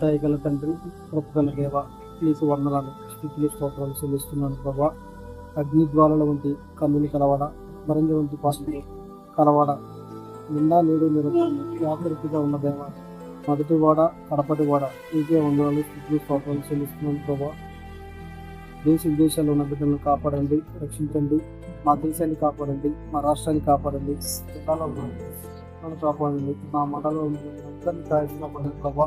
దయగల తండ్రి కృపగల దేవ నీకు వందనాలు స్థితిని స్తోత్రాలు చెల్లిస్తున్నాను ప్రభా. అగ్నిజ్వాలల వంటి కన్నులు కలవాడ మరంజ వంటి పాసులు కలవాడ నిండా నేడు నిరంతరం జాగ్రత్తగా ఉన్న దేవ మొదటి వాడ కడపటి వాడ నీకే వందనాలు స్థితిని స్తోత్రాలు చెల్లిస్తున్నాను ప్రభా. దేశ విదేశాల్లో ఉన్న బిడ్డలను కాపాడండి రక్షించండి మా దేశాన్ని కాపాడండి మా రాష్ట్రాన్ని కాపాడండి. జిల్లాలో కాపాడండి మా మండలంలో ఉన్న అందరినీ కాపాడండి ప్రభా.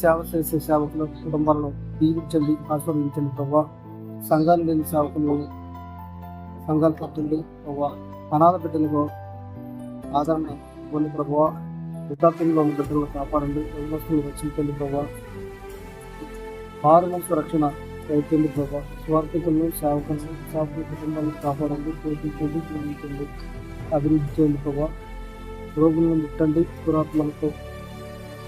సేవ చేసే సేవకులు కుటుంబాలను దీవించండి ఆస్వాదించండి ప్రభా. సంఘాలు లేని సేవకులను సంఘాలు పట్టండి ప్రభా. అనాథ బిడ్డలకు ఆదరణ ఇవ్వండి ప్రభా. వృద్ధాప్యంలో ఉన్న బిడ్డలను కాపాడండి వస్తువులు రక్షించండి ప్రభా. ఆరు మనసు రక్షణ దయచేయండి ప్రభా. స్వార్థికులను సేవకులను సేవకుల కుటుంబాలను కాపాడండి పోషించండి అభివృద్ధి చేయండి ప్రభా. రోగులను ముట్టండి పురాత్మలతో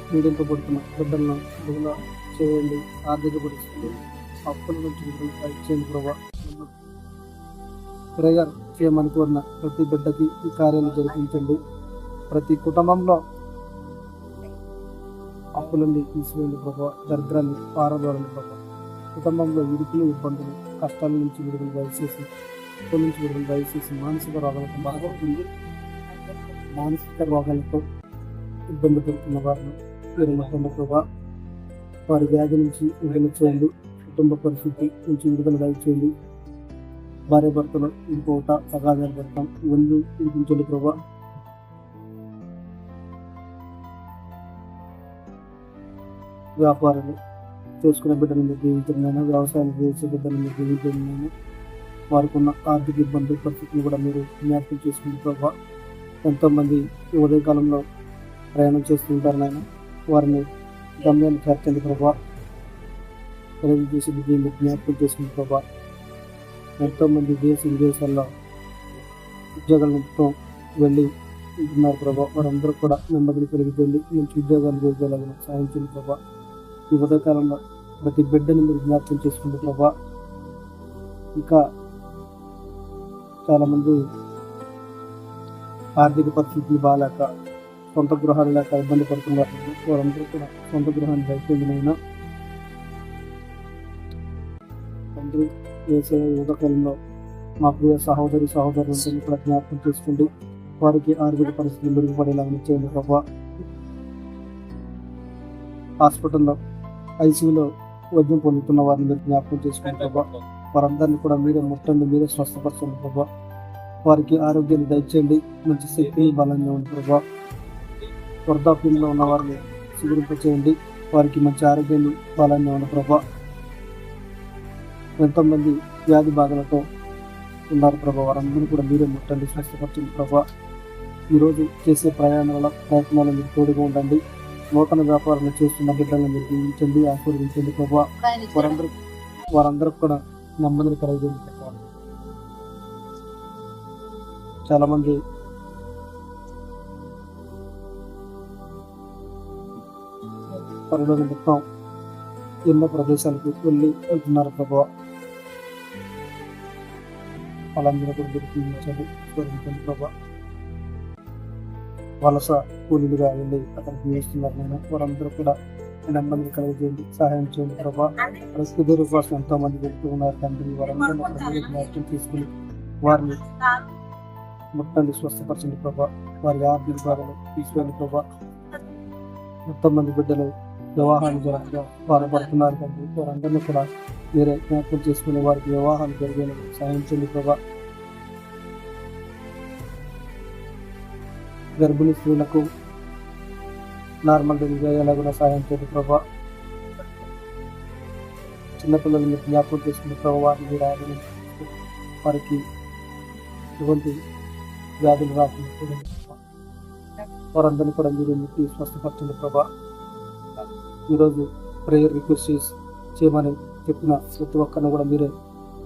పీడింపబడుతున్న బిడ్డలను విడుదల చేయండి. ఆర్థిక పరిస్థితులు అప్పుల నుంచి విడుదల చేయండి ప్రభా. ప్రేయర్ చేయమని ఉన్న ప్రతి బిడ్డకి ఈ కార్యాలు జరిపించండి. ప్రతి కుటుంబంలో అప్పులన్నీ తీసివేయండి ప్రభా. దరిద్రాన్ని పారదోరండి ప్రభా. కుటుంబంలో ఇరుకులు ఇబ్బందులు కష్టాల నుంచి విడుదల దయచేసి అప్పుల నుంచి విడుదల దయచేసి మానసిక రోగాలకు బాగా మానసిక రోగాలతో ఇబ్బంది పడుతున్న వారిని మీరు మొత్తం ప్రభా వారి వ్యాధి నుంచి విడుదల చేయండి. కుటుంబ పరిస్థితి నుంచి విడుదల దయచేయండి భార్య భర్తలు ఇంకోట అగాధాలు పెడతాం ఇవన్నీ వినిపించండి ప్రభా. వ్యాపారాలు చేసుకునే బిడ్డలు మీరు జీవించడం వ్యవసాయం చేసే బిడ్డలు మీరు జీవించడం వారికి ఉన్న ఆర్థిక ఇబ్బందులు పరిస్థితులు కూడా మీరు జ్ఞాపకం చేసుకుంటే ప్రభావ ఎంతోమంది ఉదయకాలంలో ప్రయాణం చేస్తుంటారు నాయన. వారిని గమ్యాన్ని చేర్చండి ప్రభా. ప్రజలు చేసి దీన్ని జ్ఞాపకం చేసింది ప్రభా. ఎంతోమంది దేశ విదేశాల్లో ఉద్యోగాల నిమిత్తం వెళ్ళి ఉంటున్నారు ప్రభా. వారందరూ కూడా నెమ్మదిని కలిగిపోయింది మంచి ఉద్యోగాలు చేసేలాగా సాయం ప్రభా. ఈ ఉదయకాలంలో ప్రతి బిడ్డని మీరు జ్ఞాపకం చేసుకుంటే ప్రభా. ఇంకా చాలామంది ఆర్థిక పరిస్థితులు బాగాలేక సొంత గృహాలు లేక ఇబ్బంది పడుతున్నారు వారందరూ కూడా సొంత గృహాన్ని దయచేయనైనా తండ్రి వేసే యువకాలంలో మా ప్రియ సహోదరి సహోదరులందరినీ కూడా జ్ఞాపకం చేసుకోండి వారికి ఆరోగ్య పరిస్థితులు మెరుగుపడేలాగా చేయండి ప్రభావ హాస్పిటల్లో ఐసీయూలో వైద్యం పొందుతున్న వారిని మీరు జ్ఞాపకం చేసుకోండి ప్రభా వారందరినీ కూడా మీరే ముట్టండి మీరే స్వస్థపరచండి ప్రభా. వారికి ఆరోగ్యాన్ని దయచేయండి మంచి శక్తి బలంగా ఉంది ప్రభా. వృద్ధాప్యంలో ఉన్న వారిని చిగురింప చేయండి వారికి మంచి ఆరోగ్యాన్ని బలాన్ని ఉన్న ప్రభా. ఎంతోమంది వ్యాధి బాధలతో ఉన్నారు ప్రభా. వారందరినీ కూడా మీరే ముట్టండి స్వస్థపరచండి ప్రభా. ఈరోజు చేసే ప్రయాణాల ప్రయత్నాలు మీరు తోడుగా ఉండండి. నూతన వ్యాపారాలు చేస్తున్న బిడ్డలను మీరు దీవించండి ఆశీర్వదించండి ప్రభా. వారందరూ వారందరూ కూడా నెమ్మదిని కలిగింది చాలా మంది పనుల నిమిత్తం ఎన్నో ప్రదేశాలకు వెళ్ళి వెళ్తున్నారు ప్రభు వాళ్ళందరూ కూడా గుర్తించండి స్వరించండి ప్రభా వలస కూలీలుగా వెళ్ళి అక్కడ జీవిస్తున్నారు నేను. వారందరూ కూడా నెమ్మదిని కలిగజేయండి సహాయం చేయండి ప్రభా. ప్రస్తుత కోసం ఎంతో మంది వెళ్తూ ఉన్నారు తండ్రి వారందరూ జ్ఞాపకం తీసుకుని వారిని మొత్తాన్ని స్వస్థపరచండి ప్రభా. వారి ఆర్థిక బాధలు తీసుకోండి ప్రభా. మొత్తం మంది బిడ్డలు వివాహాలు జరగక బాధపడుతున్నారు తండ్రి వారందరినీ కూడా మీరే జ్ఞాపకం చేసుకునే వారికి వివాహాలు జరిగిన సాయం చేయండి ప్రభా. గర్భిణీ స్త్రీలకు నార్మల్ డెలివరీ అయ్యేలా కూడా సాయం చేయండి ప్రభా. చిన్నపిల్లలు మీరు జ్ఞాపకం చేసుకునే ప్రభా వారిని మీరు ఆయన వారికి ఎటువంటి వ్యాధులు రాకుండా వారందరినీ కూడా మీరు ముట్టి స్వస్థపరచండి ప్రభా. ఈరోజు ప్రేయర్ రిక్వెస్ట్ చేసి చేయమని చెప్పిన ప్రతి ఒక్కరిని కూడా మీరే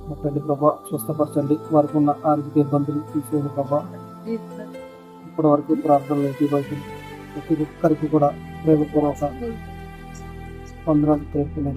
ముట్టండి ప్రభా స్వస్థపరచండి. వారికి ఉన్న ఆర్థిక ఇబ్బందులు తీసేయండి ప్రభా. ఇప్పటి వరకు ప్రార్థనలు ఇవ్వాల్సింది ప్రతి ఒక్కరికి కూడా ప్రేమపూర్వక వందనాలు తెలుపుతున్నాను